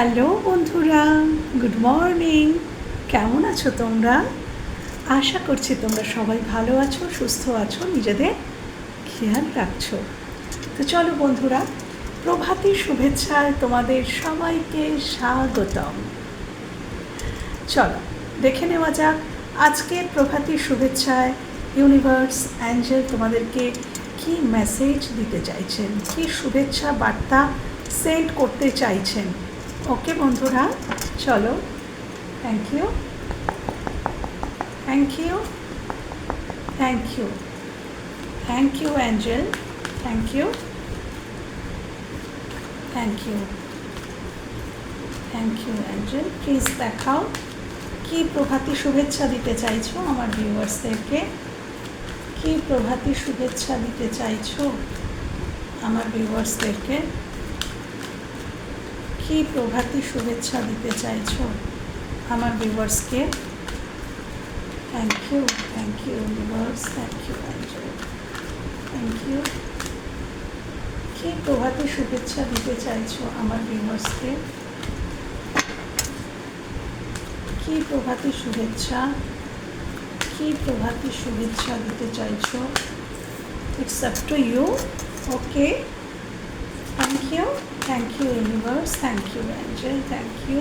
Hello বন্ধুরা, good morning. কেমন আছো তোমরা? আশা করছি তোমরা সবাই ভালো আছো, সুস্থ আছো, নিজেদের খেয়াল রাখছো। তো চলো বন্ধুরা, প্রভাতী শুভেচ্ছায় তোমাদের সবাইকে স্বাগতম। চলো, দেখে নেওয়া যাক, আজকের প্রভাতী শুভেচ্ছায় ইউনিভার্স অ্যাঞ্জেল তোমাদেরকে কি মেসেজ দিতে চাইছেন, কি শুভেচ্ছা বার্তা সেন্ড করতে চাইছেন? ওকে বন্ধুরা, চলো। Thank you thank you thank you thank you angel thank you thank you thank you angel please দেখাও কি প্রভাতী শুভেচ্ছা দিতে চাইছো আমার ভিউয়ার্সদেরকে? কি প্রভাতী শুভেচ্ছা দিতে চাইছো আমার ভিউয়ার্সদেরকে? কি প্রভাতী শুভেচ্ছা দিতে চাইছো আমার ভিউয়ার্সকে thank you thank you viewers thank you thank you কি প্রভাতী শুভেচ্ছা দিতে চাইছো আমার ভিউয়ার্সকে কি প্রভাতী শুভেচ্ছা? কি প্রভাতী শুভেচ্ছা দিতে চাইছো? It's up to you okay thank you thank you universe thank you angel thank you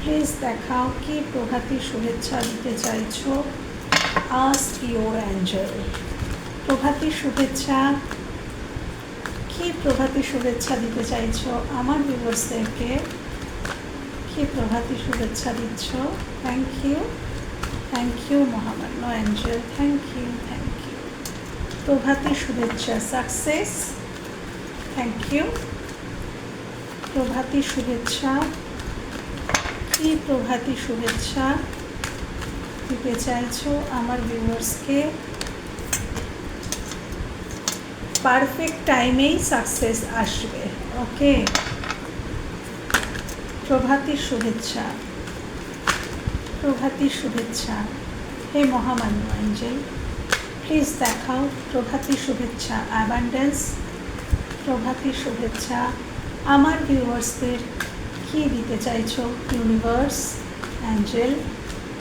please দেখাও কি প্রভাতী শুভেচ্ছা দিতে চাইছো? আস্ক ইউর অ্যাঞ্জেল প্রভাতী শুভেচ্ছা, কি প্রভাতী শুভেচ্ছা দিতে চাইছো? আমার ভিউয়ার্সদেরকে কি প্রভাতী শুভেচ্ছা দিচ্ছ? থ্যাংক ইউ থ্যাংক ইউ মহামান্য angel thank you thank you প্রভাতী শুভেচ্ছা সাকসেস থ্যাংক ইউ প্রভাতী শুভেচ্ছা। কি প্রভাতী শুভেচ্ছা? দিতে চাইছো আমার ভিউয়ার্সকে পারফেক্ট টাইমেই সাকসেস আসবে ওকে প্রভাতী শুভেচ্ছা। প্রভাতী শুভেচ্ছা। হে মহামান্য অ্যাঞ্জেল প্লিজ দেখাও প্রভাতী শুভেচ্ছা অ্যাবান্ডেন্স প্রভাতী শুভেচ্ছা। আমার ভিউয়ার্সদের কী দিতে চাইছো? ইউনিভার্স অ্যাঞ্জেল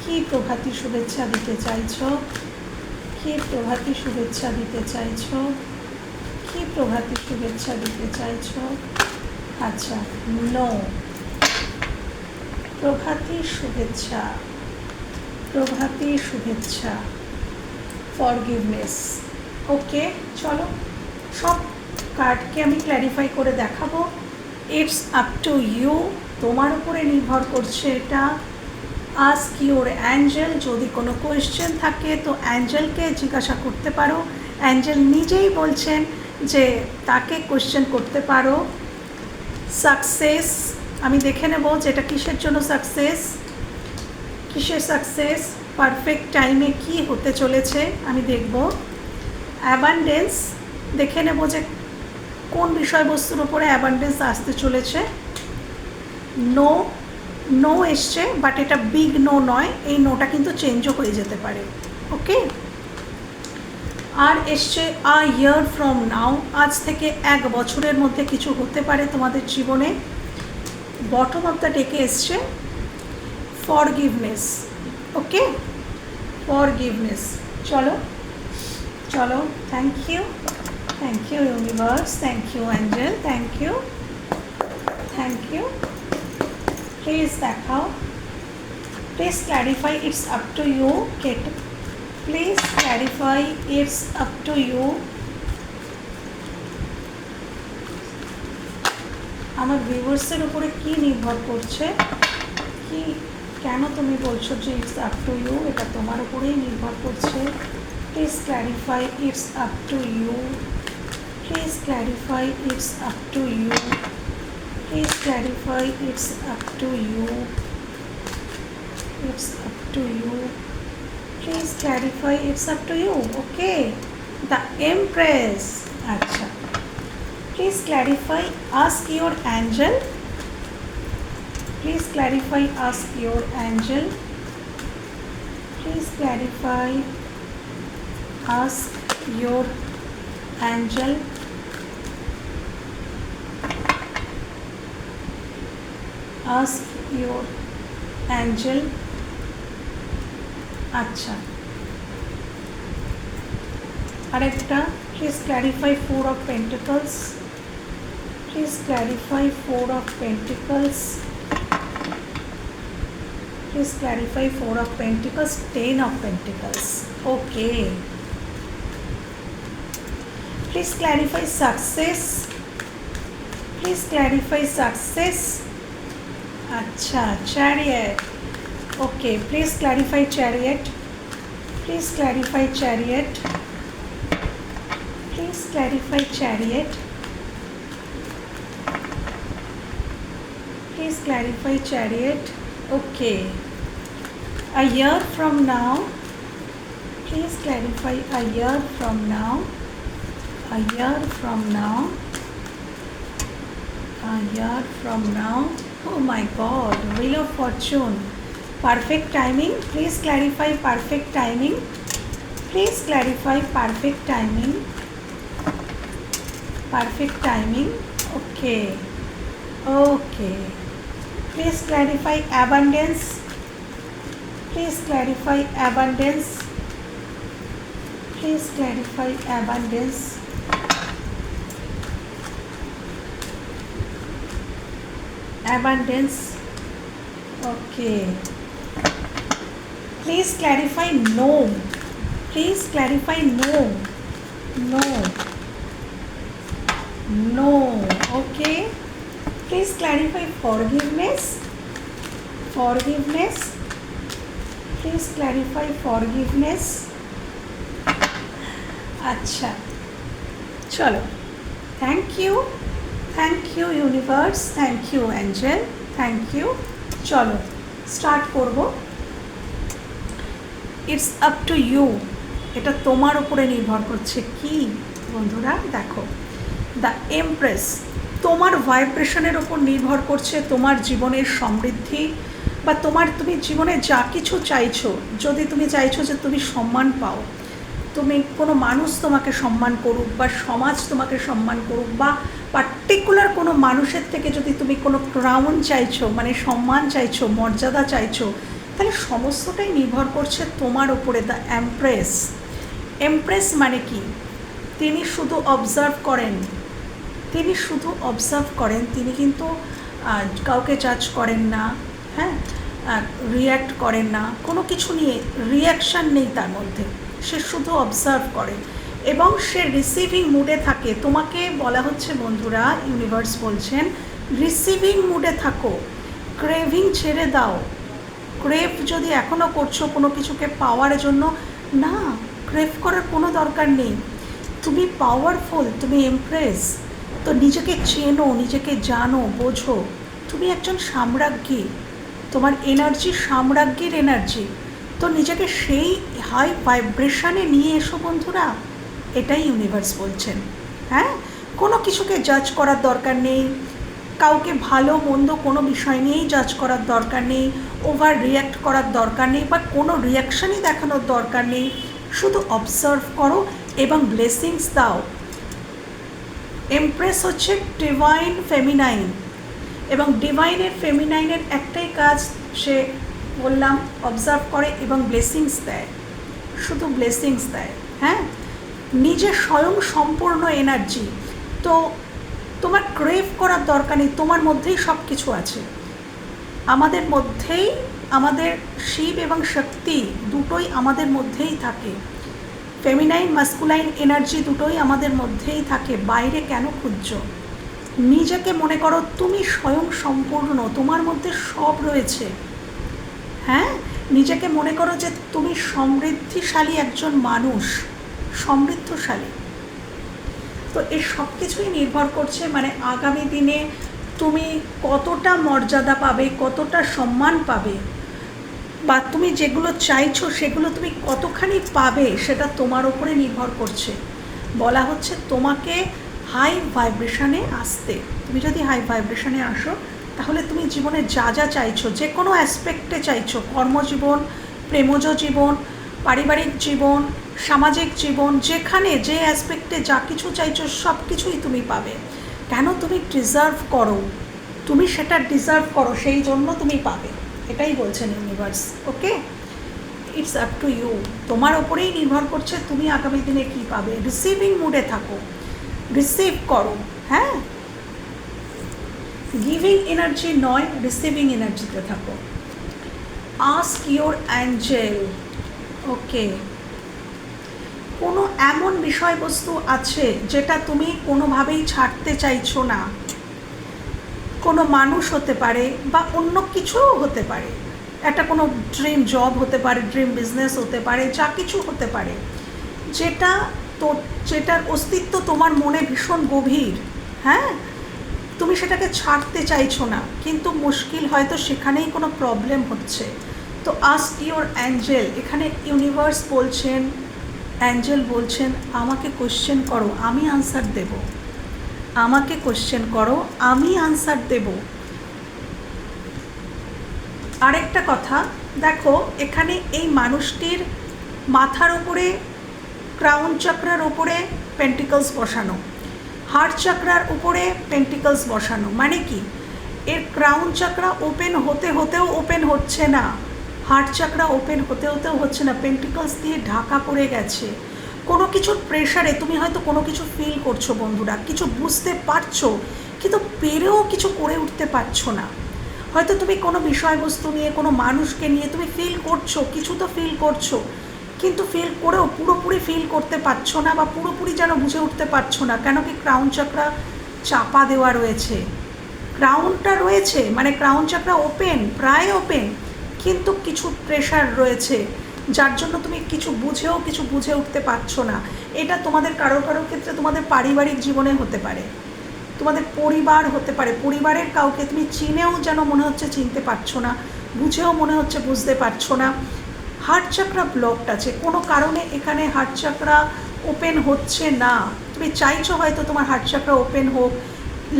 কী প্রভাতী শুভেচ্ছা দিতে চাইছো? কী প্রভাতী শুভেচ্ছা দিতে চাইছো? কী প্রভাতী শুভেচ্ছা দিতে চাইছো? আচ্ছা নো প্রভাতী শুভেচ্ছা প্রভাতী শুভেচ্ছা ফরগিভনেস ওকে চলো, সব কার্ডকে আমি ক্ল্যারিফাই করে দেখাবো। ইটস আপ টু ইউ তোমার উপরে নির্ভর করছে এটা। আস্ক ইউর অ্যাঞ্জেল যদি কোনো কোয়েশ্চেন থাকে, তো অ্যাঞ্জেলকে জিজ্ঞাসা করতে পারো। অ্যাঞ্জেল নিজেই বলছেন যে তাকে কোয়েশ্চেন করতে পারো। সাকসেস আমি দেখে নেব যে এটা কিসের জন্য সাকসেস কিসের সাকসেস পারফেক্ট টাইমে কি হতে চলেছে? আমি দেখব। অ্যাবান্ডেন্স দেখে নেব যে কোন বিষয়বস্তুর ওপরে অ্যাবান্ডেন্স আসতে চলেছে? নো নো এসছে বাট এটা বিগ নো নয়। এই নোটা কিন্তু চেঞ্জও হয়ে যেতে পারে। ওকে আর এসছে আ ইয়ার ফ্রম নাও আজ থেকে এক বছরের মধ্যে কিছু হতে পারে তোমাদের জীবনে। বটম অফ দ্য ডেকে এসছে ফর গিভনেস ওকে ফর গিভনেস চলো চলো thank you thank you universe thank you angel thank you thank you please দেখাও please clarify it's up to you Kate please clarify it's up to you আমার ভিউয়ার্সের উপরে কি নির্ভর করছে? কি, কেন তুমি বলছো যে ইটস আপ টু ইউ এটা তোমার উপরেই নির্ভর করছে। Please clarify it's up to you Please clarify it's up to you. Please clarify it's up to you. It's up to you. Please clarify it's up to you. Okay. The Empress. Acha. Please clarify ask your angel. Please clarify ask your angel. Please clarify ask your angel ask your angel আচ্ছা আরেকটা please clarify four of pentacles please clarify four of pentacles please clarify four of pentacles ten of pentacles okay please clarify success please clarify success Acha, chariot. Okay, please clarify chariot. Please clarify chariot. Please clarify chariot. Please clarify chariot. Okay. A year from now. Please clarify a year from now. A year from now. A year from now oh my god wheel of fortune. Perfect timing. Please clarify perfect timing. Please clarify perfect timing. Perfect timing. Okay. Okay. Please clarify abundance. Please clarify abundance. Please clarify abundance abundance okay please clarify no please clarify no no no okay please clarify forgiveness forgiveness please clarify forgiveness আচ্ছা চলো thank you Thank you universe thank you angel thank you চলো start করব। It's up to you এটা তোমার উপরে নির্ভর করছে কি? বন্ধুরা, দেখো। দ্য এমপ্রেস তোমার ভাইব্রেশনের ওপর নির্ভর করছে তোমার জীবনের সমৃদ্ধি বা তোমার, তুমি জীবনে যা কিছু চাইছো, যদি তুমি চাইছো যে তুমি সম্মান পাও, তুমি কোনো মানুষ তোমাকে সম্মান করুক বা সমাজ তোমাকে সম্মান করুক বা পার্টিকুলার কোনো মানুষের থেকে যদি তুমি কোনো ক্রাউন চাইছো মানে সম্মান চাইছো, মর্যাদা চাইছো, তাহলে সমস্তটাই নির্ভর করছে তোমার ওপরে দ্য এমপ্রেস এমপ্রেস মানে কি? তিনি শুধু অবজার্ভ করেন। তিনি শুধু অবজার্ভ করেন। তিনি কিন্তু কাউকে জাজ করেন না হ্যাঁ? রিয়্যাক্ট করেন না। কোনো কিছু নিয়ে রিয়াকশান নেই তার মধ্যে। সে শুধু অবজার্ভ করে। এবং সে রিসিভিং মুডে থাকে। তোমাকে বলা হচ্ছে, বন্ধুরা ইউনিভার্স বলছেন রিসিভিং মুডে থাকো ক্রেভিং ছেড়ে দাও। ক্রেভ যদি এখনও করছ কোনো কিছুকে পাওয়ার জন্য, না ক্রেভ করার কোনো দরকার নেই। তুমি পাওয়ারফুল তুমি এমপ্রেস তো নিজেকে চেনো, নিজেকে জানো, বোঝো। তুমি একজন সাম্রাজ্ঞী, তোমার এনার্জি সাম্রাজ্ঞীর এনার্জি তো নিজেকে সেই হাই ভাইব্রেশনে নিয়ে এসো, বন্ধুরা। এটাই ইউনিভার্স বলছেন। হ্যাঁ? কোনো কিছুকে জাজ করার দরকার নেই। কাউকে ভালো, মন্দ কোনো বিষয় নিয়েই জাজ করার দরকার নেই। ওভার রিয়্যাক্ট করার দরকার নেই বা কোনো রিয়াকশানই দেখানোর দরকার নেই। শুধু অবজার্ভ করো এবং ব্লেসিংস দাও। এমপ্রেস হচ্ছে ডিভাইন ফেমিনাইন এবং ডিভাইনের ফেমিনাইনের একটাই কাজ সে বললাম অবজার্ভ করে এবং ব্লেসিংস দেয়। শুধু ব্লেসিংস দেয়। হ্যাঁ? নিজে স্বয়ং সম্পূর্ণ এনার্জি তো তোমার ক্রেভ করার দরকার নেই, তোমার মধ্যেই সব কিছু আছে। আমাদের মধ্যেই, আমাদের শিব এবং শক্তি দুটোই আমাদের মধ্যেই থাকে। ফেমিনাইন মাস্কুলাইন এনার্জি দুটোই আমাদের মধ্যেই থাকে, বাইরে কেন খুঁজছ? নিজেকে মনে করো তুমি স্বয়ং সম্পূর্ণ, তোমার মধ্যে সব রয়েছে। হ্যাঁ? নিজেকে মনে করো যে তুমি সমৃদ্ধিশালী একজন মানুষ। সমৃদ্ধশালী। তো এই সব কিছুই নির্ভর করছে মানে আগামী দিনে তুমি কতটা মর্যাদা পাবে, কতটা সম্মান পাবে বা তুমি যেগুলো চাইছো সেগুলো তুমি কতখানি পাবে সেটা তোমার ওপরে নির্ভর করছে। বলা হচ্ছে তোমাকে হাই ভাইব্রেশনে আসতে। তুমি যদি হাই ভাইব্রেশনে আসো, তাহলে তুমি জীবনে যা যা চাইছো যে কোনো অ্যাসপেক্টে চাইছো, কর্মজীবন, প্রেমজ জীবন, পারিবারিক জীবন সামাজিক জীবন, যেখানে যে অ্যাসপেক্টে যা কিছু চাইছো সব কিছুই তুমি পাবে। কেন তুমি ডিজার্ভ করো? তুমি সেটা ডিজার্ভ করো, সেই জন্য তুমি পাবে। এটাই বলছেন universe okay it's up to you তোমার ওপরেই নির্ভর করছে তুমি আগামী দিনে কী পাবে। রিসিভিং মুডে থাকো। রিসিভ করো হ্যাঁ? গিভিং এনার্জি নয় রিসিভিং এনার্জিতে থাকো। আস্ক ইউর অ্যাঞ্জেল ওকে কোনো এমন বিষয়বস্তু আছে যেটা তুমি কোনোভাবেই ছাড়তে চাইছো না। কোনো মানুষ হতে পারে বা অন্য কিছুও হতে পারে। একটা কোনো ড্রিম জব হতে পারে ড্রিম বিজনেস হতে পারে, যা কিছু হতে পারে। যেটা তো, যেটার অস্তিত্ব তোমার মনে ভীষণ গভীর হ্যাঁ? তুমি সেটাকে ছাড়তে চাইছো না, কিন্তু মুশকিল হয়তো সেখানেই কোনো প্রবলেম হচ্ছে। তো আস্ক ইউর অ্যাঞ্জেল এখানে ইউনিভার্স বলছেন অ্যাঞ্জেল বলছেন, আমাকে কোশ্চেন করো, আমি আনসার দেব। আমাকে কোশ্চেন করো, আমি আনসার দেব। আরেকটা কথা, দেখো, এখানে এই মানুষটির মাথার উপরে ক্রাউন চক্রার উপরে পেন্টিকলস বসানো। হার্ট চক্রার উপরে পেন্টিকলস বসানো। মানে কি? এর ক্রাউন চক্রা ওপেন হতে হতেও ওপেন হচ্ছে না। হার্ট চাকরা ওপেন হতে হতেও হচ্ছে না পেন্টিকলস দিয়ে ঢাকা পড়ে গেছে। কোনো কিছুর প্রেশারে তুমি হয়তো কোনো কিছু ফিল করছ বন্ধুরা, কিছু বুঝতে পারছ, কিন্তু পেরেও কিছু করে উঠতে পারছ না। হয়তো তুমি কোনো বিষয়বস্তু নিয়ে, কোনো মানুষকে নিয়ে তুমি ফিল করছ, কিছু তো ফিল করছ, কিন্তু ফিল করেও পুরোপুরি ফিল করতে পারছ না বা পুরোপুরি যেন বুঝে উঠতে পারছ না, কেন কি ক্রাউন চাকরা চাপা দেওয়া রয়েছে? ক্রাউনটা রয়েছে মানে ক্রাউন চাকরা ওপেন প্রায় ওপেন কিন্তু কিছু প্রেশার রয়েছে, যার জন্য তুমি কিছু বুঝেও কিছু বুঝে উঠতে পারছ না। এটা তোমাদের কারও কারও ক্ষেত্রে তোমাদের পারিবারিক জীবনে হতে পারে। তোমাদের পরিবার হতে পারে। পরিবারের কাউকে তুমি চিনেও যেন মনে হচ্ছে চিনতে পারছ না, বুঝেও মনে হচ্ছে বুঝতে পারছ না। হার্ট চাকরা ব্লকড আছে। কোনো কারণে এখানে হার্ট চাকরা ওপেন হচ্ছে না। তুমি চাইছো হয়তো তোমার হার্ট চাকরা ওপেন হোক।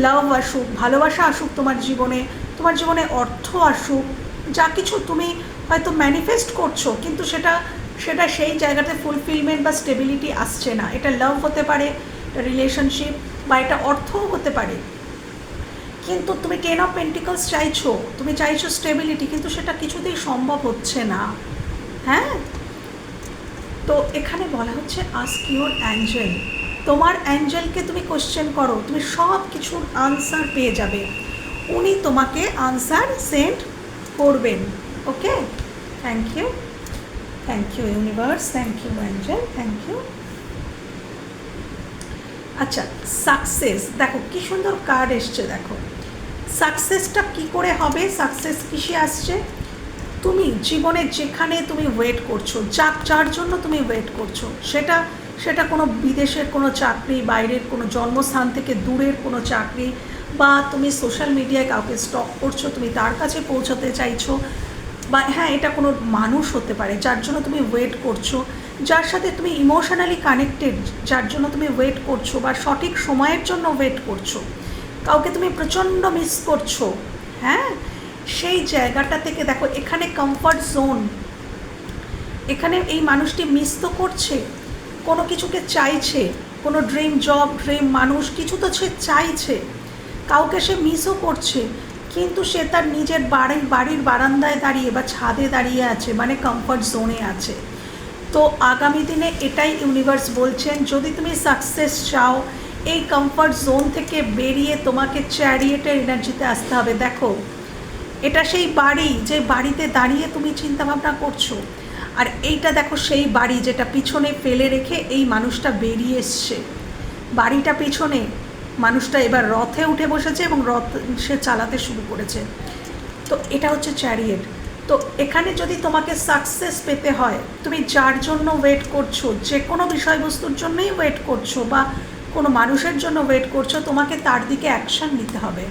লাভ আসুক, ভালোবাসা আসুক তোমার জীবনে। তোমার জীবনে অর্থ আসুক। যা কিছু তুমি হয়তো ম্যানিফেস্ট করছ, কিন্তু সেটা সেটা সেই জায়গাতে ফুলফিলমেন্ট বা স্টেবিলিটি আসছে না। এটা লাভ হতে পারে রিলেশনশিপ বা এটা অর্থও হতে পারে। কিন্তু তুমি টেন অফ পেন্টিকলস চাইছো, তুমি চাইছো স্টেবিলিটি কিন্তু সেটা কিছুতেই সম্ভব হচ্ছে না। হ্যাঁ? তো এখানে বলা হচ্ছে আস্ক ইউর অ্যাঞ্জেল তোমার অ্যাঞ্জেলকে তুমি কোশ্চেন করো, তুমি সব কিছুর আনসার পেয়ে যাবে। উনি তোমাকে আনসার সেন্ড করবেন, okay? Thank you thank you universe thank you angel thank you আচ্ছা সাকসেস দেখো, কি সুন্দর কার্ড এসছে, দেখো। সাকসেসটা কি করে হবে? সাকসেস কিসে আসছে? তুমি জীবনে যেখানে তুমি ওয়েট করছ যা যার জন্য তুমি ওয়েট করছ, সেটা সেটা কোনো বিদেশের কোনো চাকরি, বাইরের কোনো জন্মস্থান থেকে দূরের কোনো চাকরি বা তুমি সোশ্যাল মিডিয়ায় কাউকে স্টক করছ, তুমি তার কাছে পৌঁছাতে চাইছো, বা হ্যাঁ এটা কোনো মানুষ হতে পারে যার জন্য তুমি ওয়েট করছ, যার সাথে তুমি ইমোশনালি কানেক্টেড যার জন্য তুমি ওয়েট করছ বা সঠিক সময়ের জন্য ওয়েট করছ, কাউকে তুমি প্রচণ্ড মিস করছ হ্যাঁ? সেই জায়গাটা থেকে দেখো, এখানে কমফর্ট জোন এখানে এই মানুষটি মিস তো করছে, কোনো কিছুকে চাইছে, কোনো ড্রিম জব ড্রিম মানুষ, কিছু তো সে চাইছে। কাউকে সে মিসও করছে, কিন্তু সে তার নিজের বাড়ি বাড়ির বারান্দায় দাঁড়িয়ে বা ছাদে দাঁড়িয়ে আছে মানে কমফর্ট জোনে আছে। তো আগামী দিনে এটাই ইউনিভার্স বলছেন, যদি তুমি সাকসেস চাও, এই কমফর্ট জোন থেকে বেরিয়ে তোমাকে চ্যারিয়েটের এনার্জিতে আসতে হবে। দেখো, এটা সেই বাড়ি, যে বাড়িতে দাঁড়িয়ে তুমি চিন্তাভাবনা করছ, আর এইটা দেখো সেই বাড়ি যেটা পিছনে ফেলে রেখে এই মানুষটা বেরিয়ে এসছে। বাড়িটা পিছনে মানুষটা এবার রথে উঠে বসেছে এবং রথ সে চালাতে শুরু করেছে। তো এটা হচ্ছে চ্যারিয়েট তো এখানে যদি তোমাকে সাকসেস পেতে হয়, তুমি যার জন্য ওয়েট করছ যে কোনো বিষয়বস্তুর জন্যই ওয়েট করছ বা কোনো মানুষের জন্য ওয়েট করছ, তোমাকে তার দিকে অ্যাকশান নিতে হবে।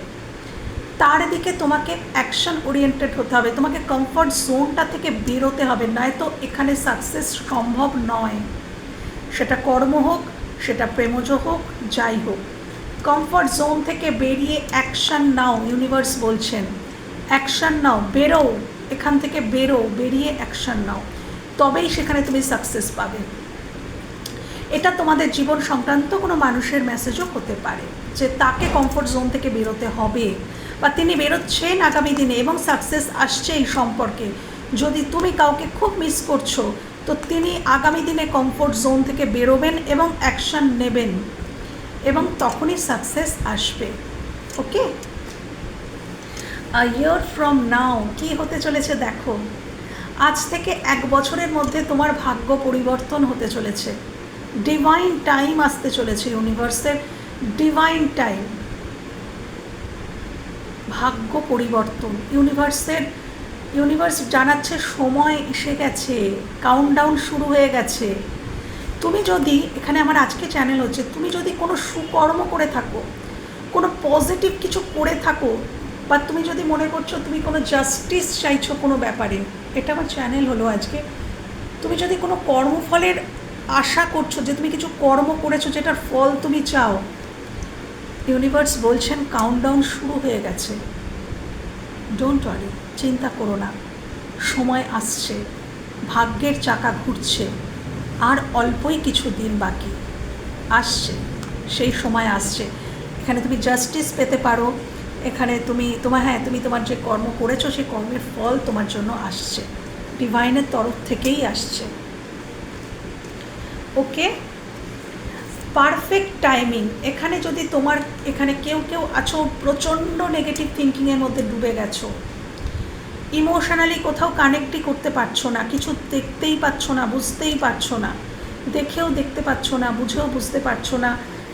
তার দিকে তোমাকে অ্যাকশন ওরিয়েন্টেড হতে হবে। তোমাকে কমফর্ট জোনটা থেকে বেরোতে হবে, নয়তো এখানে সাকসেস সম্ভব নয়। সেটা কর্ম হোক, সেটা প্রেমজ হোক, যাই হোক। কমফর্ট জোন থেকে বেরিয়ে অ্যাকশান নাও ইউনিভার্স বলছেন। অ্যাকশান নাও বেরো এখান থেকে বেরো বেরিয়ে অ্যাকশান নাও তবেই সেখানে তুমি সাকসেস পাবে। এটা তোমাদের জীবন সংক্রান্ত কোনো মানুষের মেসেজও হতে পারে, যে তাকে কমফোর্ট জোন থেকে বেরোতে হবে। বা তিনি বেরোচ্ছেন আগামী দিনে এবং সাকসেস আসছে এই সম্পর্কে। যদি তুমি কাউকে খুব মিস করছ, তো তিনি আগামী দিনে কমফোর্ট জোন থেকে বেরোবেন এবং অ্যাকশন নেবেন। এবং তখনই সাকসেস আসবে ওকে ইয়ার ফ্রম নাও কি হতে চলেছে দেখো? আজ থেকে এক বছরের মধ্যে তোমার ভাগ্য পরিবর্তন হতে চলেছে। ডিভাইন টাইম আসতে চলেছে ইউনিভার্সের ডিভাইন টাইম ভাগ্য পরিবর্তন ইউনিভার্সের ইউনিভার্স জানাচ্ছে সময় এসে গেছে কাউন্টডাউন শুরু হয়ে গেছে। তুমি যদি, এখানে আমার আজকে চ্যানেল হচ্ছে, তুমি যদি কোনো সুকর্ম করে থাকো, কোনো পজিটিভ কিছু করে থাকো, বা তুমি যদি মনে করছ তুমি কোনো জাস্টিস চাইছো কোনো ব্যাপারে, এটা আমার চ্যানেল হলো আজকে, তুমি যদি কোনো কর্মফলের আশা করছ যে তুমি কিছু কর্ম করেছ যেটার ফল তুমি চাও ইউনিভার্স বলছেন কাউন্টডাউন শুরু হয়ে গেছে। ডোন্ট ওয়ারি চিন্তা করো না, সময় আসছে, ভাগ্যের চাকা ঘুরছে। আর অল্পই কিছু দিন বাকি। আসছে, সেই সময় আসছে। এখানে তুমি জাস্টিস পেতে পারো। এখানে তুমি তোমার হ্যাঁ তুমি তোমার যে কর্ম করেছ, সেই কর্মের ফল তোমার জন্য আসছে। ডিভাইনের তরফ থেকেই আসছে। ওকে পারফেক্ট টাইমিং এখানে যদি তোমার, এখানে কেউ কেউ আছো, প্রচণ্ড নেগেটিভ থিঙ্কিংয়ের মধ্যে ডুবে গেছো। ইমোশনালি কোথাও কানেক্টই করতে পারছ না, কিছু দেখতেই পাচ্ছ না, বুঝতেই পারছ না, দেখেও দেখতে পাচ্ছ না, বুঝেও বুঝতে পারছ না,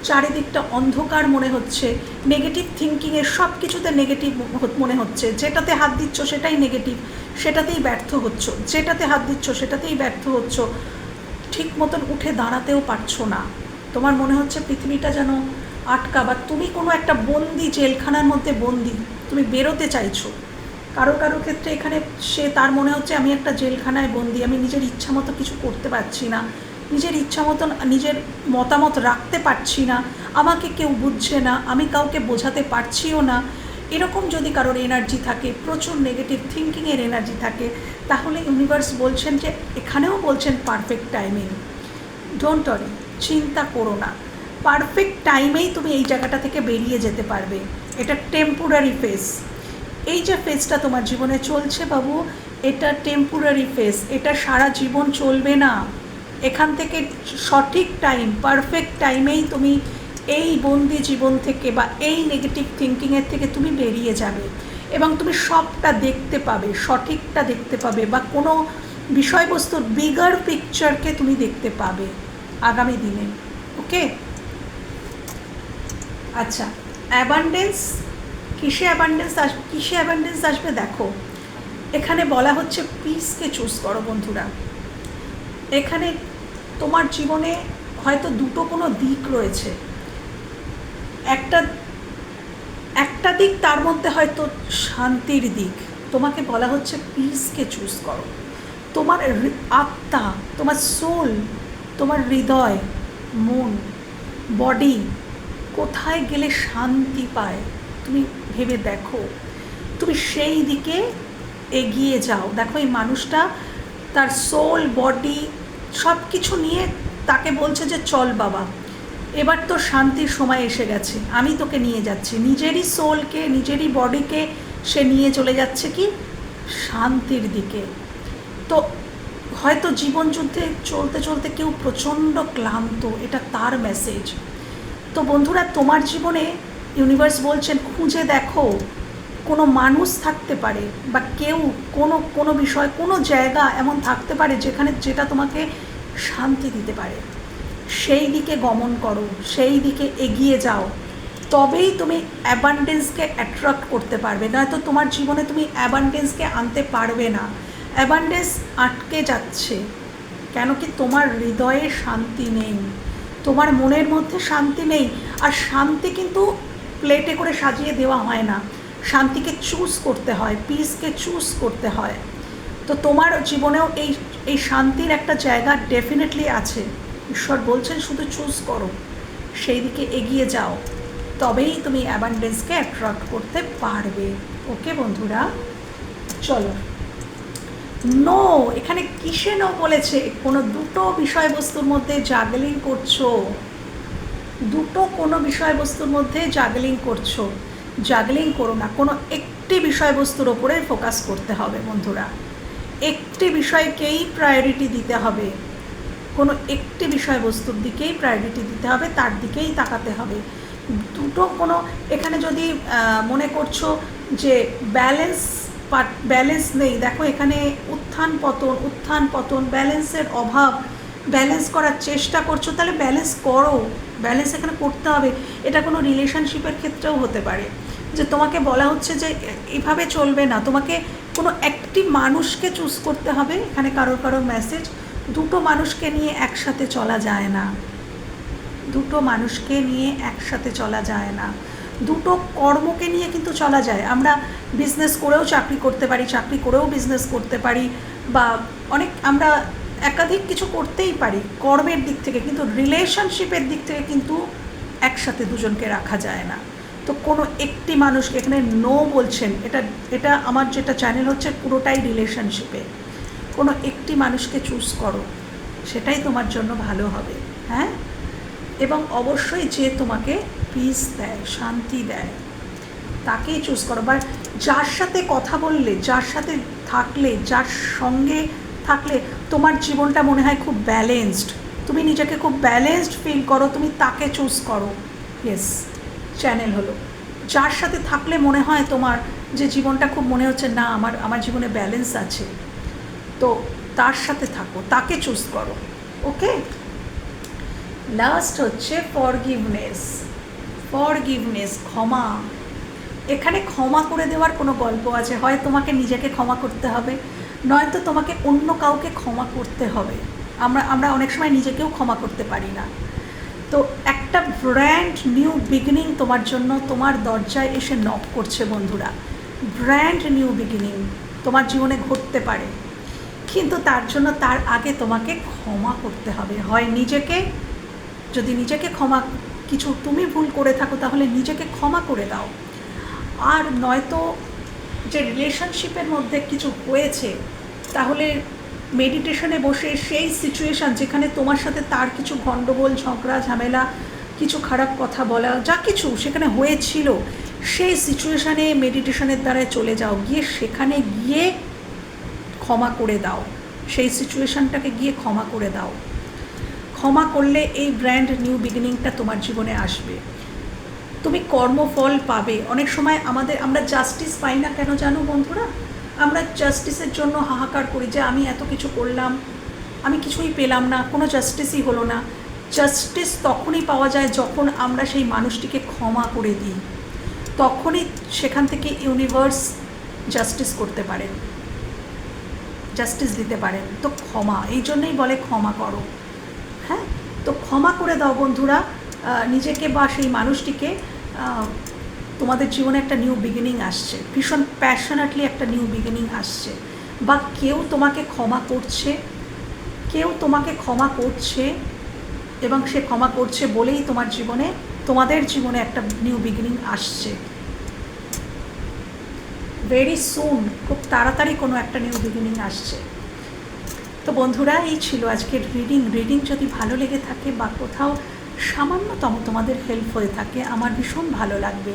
চারিদিকটা অন্ধকার মনে হচ্ছে নেগেটিভ থিঙ্কিংয়ের সব কিছুতে নেগেটিভ মনে হচ্ছে, যেটাতে হাত দিচ্ছ সেটাই নেগেটিভ সেটাতেই ব্যর্থ হচ্ছ, যেটাতে হাত দিচ্ছ সেটাতেই ব্যর্থ হচ্ছ, ঠিক মতন উঠে দাঁড়াতেও পারছ না। তোমার মনে হচ্ছে পৃথিবীটা যেন আটকা, বা তুমি কোনো একটা বন্দি জেলখানার মধ্যে বন্দি, তুমি বেরোতে চাইছো। কারও কারও ক্ষেত্রে এখানে সে তার মনে হচ্ছে আমি একটা জেলখানায় বন্দি, আমি নিজের ইচ্ছা মতো কিছু করতে পারছি না, নিজের ইচ্ছা মতন, নিজের মতামত রাখতে পারছি না, আমাকে কেউ বুঝছে না, আমি কাউকে বোঝাতে পারছিও না। এরকম যদি কারোর এনার্জি থাকে, প্রচুর নেগেটিভ থিঙ্কিংয়ের এনার্জি থাকে, তাহলে ইউনিভার্স বলছেন যে, এখানেও বলছেন পারফেক্ট টাইমিং ডোন্ট অরি চিন্তা করো না। পারফেক্ট টাইমেই তুমি এই জায়গাটা থেকে বেরিয়ে যেতে পারবে। এটা টেম্পোরারি ফেস এই যে ফেজটা তোমার জীবনে চলছে বাবু, এটা টেম্পোরারি ফেজ এটা সারা জীবন চলবে না। এখান থেকে সঠিক টাইম পারফেক্ট টাইমেই তুমি এই বন্দি জীবন থেকে বা এই নেগেটিভ থিঙ্কিংয়ের থেকে তুমি বেরিয়ে যাবে এবং তুমি সবটা দেখতে পাবে, সঠিকটা দেখতে পাবে বা কোনো বিষয়বস্তুর বিগার পিকচারকে তুমি দেখতে পাবে আগামী দিনে ওকে আচ্ছা অ্যাবান্ডেন্স কিসে অ্যাবান্ডেন্স আসবে কিসে অ্যাবান্ডেন্স আসবে দেখো। এখানে বলা হচ্ছে পিসকে চুজ করো বন্ধুরা। এখানে তোমার জীবনে হয়তো দুটো কোনো দিক রয়েছে। একটা একটা দিক তার মধ্যে হয়তো শান্তির দিক। তোমাকে বলা হচ্ছে পিসকে চুজ করো। তোমার আত্মা, তোমার সোল তোমার হৃদয়, মন বডি কোথায় গেলে শান্তি পায়? তুমি ভেবে দেখো। তুমি সেই দিকে এগিয়ে যাও। দেখো এই মানুষটা তার সোল বডি সব কিছু নিয়ে তাকে বলছে যে, চল বাবা, এবার তো শান্তির সময় এসে গেছে। আমি তোকে নিয়ে যাচ্ছি। নিজেরই সোলকে নিজেরই বডিকে সে নিয়ে চলে যাচ্ছে কি? শান্তির দিকে। তো হয়তো জীবনযুদ্ধে চলতে চলতে কেউ প্রচণ্ড ক্লান্ত। এটা তার মেসেজ তো বন্ধুরা, তোমার জীবনে ইউনিভার্স বলছেন, খুঁজে দেখো, কোনো মানুষ থাকতে পারে বা কেউ কোনো কোনো বিষয়, কোনো জায়গা এমন থাকতে পারে যেখানে, যেটা তোমাকে শান্তি দিতে পারে। সেই দিকে গমন করো, সেই দিকে এগিয়ে যাও। তবেই তুমি অ্যাবান্ডেন্সকে অ্যাট্রাক্ট করতে পারবে। নয়তো তোমার জীবনে তুমি অ্যাবান্ডেন্সকে আনতে পারবে না। অ্যাবান্ডেন্স আটকে যাচ্ছে কেন কি তোমার হৃদয়ে শান্তি নেই। তোমার মনের মধ্যে শান্তি নেই। আর শান্তি কিন্তু প্লেটে করে সাজিয়ে দেওয়া হয় না। শান্তিকে চুজ করতে হয় পিসকে চুজ করতে হয়। তো তোমার জীবনেও এই এই শান্তির একটা জায়গা ডেফিনেটলি আছে। ঈশ্বর বলছেন শুধু চুজ করো, সেই দিকে এগিয়ে যাও। তবেই তুমি অ্যাবান্ডেন্সকে অ্যাট্রাক্ট করতে পারবে। ওকে বন্ধুরা? চলো। নো এখানে কিসে নো বলেছে? কোনো দুটো বিষয়বস্তুর মধ্যে জাগলিং করছ। দুটো কোনো বিষয়বস্তুর মধ্যে জাগলিং করছ। জাগলিং করো না, কোনো একটি বিষয়বস্তুর ওপরে ফোকাস করতে হবে বন্ধুরা। একটি বিষয়কেই প্রায়োরিটি দিতে হবে। কোনো একটি বিষয়বস্তুর দিকেই প্রায়োরিটি দিতে হবে, তার দিকেই তাকাতে হবে। দুটো কোনো, এখানে যদি মনে করছ যে ব্যালেন্স ব্যালেন্স নেই, দেখো এখানে উত্থান পতন উত্থান পতন ব্যালেন্সের অভাব ব্যালেন্স করার চেষ্টা করছ, তাহলে ব্যালেন্স করো। ব্যালেন্স এখানে করতে হবে, এটা কোনো রিলেশনশিপের ক্ষেত্রেও হতে পারে। যে তোমাকে বলা হচ্ছে যে এভাবে চলবে না, তোমাকে কোনো একটি মানুষকে চুজ করতে হবে, এখানে কারোর কারোর মেসেজ দুটো মানুষকে নিয়ে একসাথে চলা যায় না। দুটো মানুষকে নিয়ে একসাথে চলা যায় না। দুটো কর্মকে নিয়ে কিন্তু চলা যায়। আমরা বিজনেস করেও চাকরি করতে পারি, চাকরি করেও বিজনেস করতে পারি বা অনেক আমরা একাধিক কিছু করতেই পারি, কর্মের দিক থেকে, কিন্তু রিলেশনশিপের দিক থেকে কিন্তু একসাথে দুজনকে রাখা যায় না। তো কোনো একটি মানুষকে এখানে নো বলছেন, এটা এটা আমার যেটা চ্যানেল হচ্ছে পুরোটাই রিলেশনশিপে কোনো একটি মানুষকে চুজ করো, সেটাই তোমার জন্য ভালো হবে হ্যাঁ? এবং অবশ্যই যে তোমাকে পিস দেয়, শান্তি দেয়, তাকেই চুজ করো। বা যার সাথে কথা বললে, যার সাথে থাকলে, যার সঙ্গে থাকলে তোমার জীবনটা মনে হয় খুব ব্যালেন্সড তুমি নিজেকে খুব ব্যালেন্সড ফিল করো, তুমি তাকে চুজ করো। ইয়েস চ্যানেল হলো। যার সাথে থাকলে মনে হয় তোমার যে জীবনটা খুব মনে হচ্ছে, না, আমার আমার জীবনে ব্যালেন্স আছে। তো তার সাথে থাকো, তাকে চুজ করো। ওকে লাস্ট হচ্ছে ফরগিভনেস ফরগিভনেস ক্ষমা। এখানে ক্ষমা করে দেওয়ার কোনো গল্প আছে? হয় তোমাকে নিজেকে ক্ষমা করতে হবে? নয়তো তোমাকে অন্য কাউকে ক্ষমা করতে হবে। আমরা আমরা অনেক সময় নিজেকেও ক্ষমা করতে পারি না। তো একটা ব্র্যান্ড নিউ বিগিনিং তোমার জন্য তোমার দরজায় এসে নক করছে বন্ধুরা। ব্র্যান্ড নিউ বিগিনিং তোমার জীবনে ঘটতে পারে। কিন্তু তার জন্য তার আগে তোমাকে ক্ষমা করতে হবে। হয় নিজেকে, যদি নিজেকে ক্ষমা, কিছু তুমি ভুল করে থাকো তাহলে নিজেকে ক্ষমা করে দাও। আর নয়তো যে রিলেশনশিপের মধ্যে কিছু হয়েছে, তাহলে মেডিটেশনে বসে সেই সিচুয়েশান যেখানে তোমার সাথে তার কিছু গণ্ডগোল ঝগড়া, ঝামেলা, কিছু খারাপ কথা বলা, যা কিছু সেখানে হয়েছিল, সেই সিচুয়েশানে মেডিটেশনের দ্বারায় চলে যাও। গিয়ে সেখানে গিয়ে ক্ষমা করে দাও। সেই সিচুয়েশানটাকে গিয়ে ক্ষমা করে দাও। ক্ষমা করলে এই ব্র্যান্ড নিউ বিগিনিংটা তোমার জীবনে আসবে। তুমি কর্মফল পাবে। অনেক সময় আমাদের, আমরা জাস্টিস পাই না কেন জানো বন্ধুরা? আমরা জাস্টিসের জন্য হাহাকার করি যে আমি এত কিছু করলাম, আমি কিছুই পেলাম না, কোনো জাস্টিসই হলো না। জাস্টিস তখনই পাওয়া যায় যখন আমরা সেই মানুষটিকে ক্ষমা করে দিই। তখনই সেখান থেকে ইউনিভার্স জাস্টিস করতে পারেন জাস্টিস দিতে পারেন তো ক্ষমা, এই জন্যই বলে ক্ষমা করো। হ্যাঁ? তো ক্ষমা করে দাও বন্ধুরা। নিজেকে বা সেই মানুষটিকে তোমাদের জীবনে একটা নিউ বিগিনিং আসছে। ভীষণ প্যাশনেটলি একটা নিউ বিগিনিং আসছে। বা কেউ তোমাকে ক্ষমা করছে, কেউ তোমাকে ক্ষমা করছে এবং সে ক্ষমা করছে বলেই তোমার জীবনে, তোমাদের জীবনে একটা নিউ বিগিনিং আসছে। ভেরি সুন খুব তাড়াতাড়ি কোনো একটা নিউ বিগিনিং আসছে। তো বন্ধুরা, এই ছিল আজকের রিডিং রিডিং যদি ভালো লেগে থাকে বা কোথাও সামান্যতম তোমাদের হেল্প হয়ে থাকে। আমার ভীষণ ভালো লাগবে।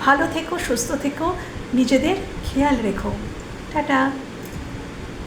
ভালো থেকো, সুস্থ থেকো। নিজেদের খেয়াল রেখো। টাটা।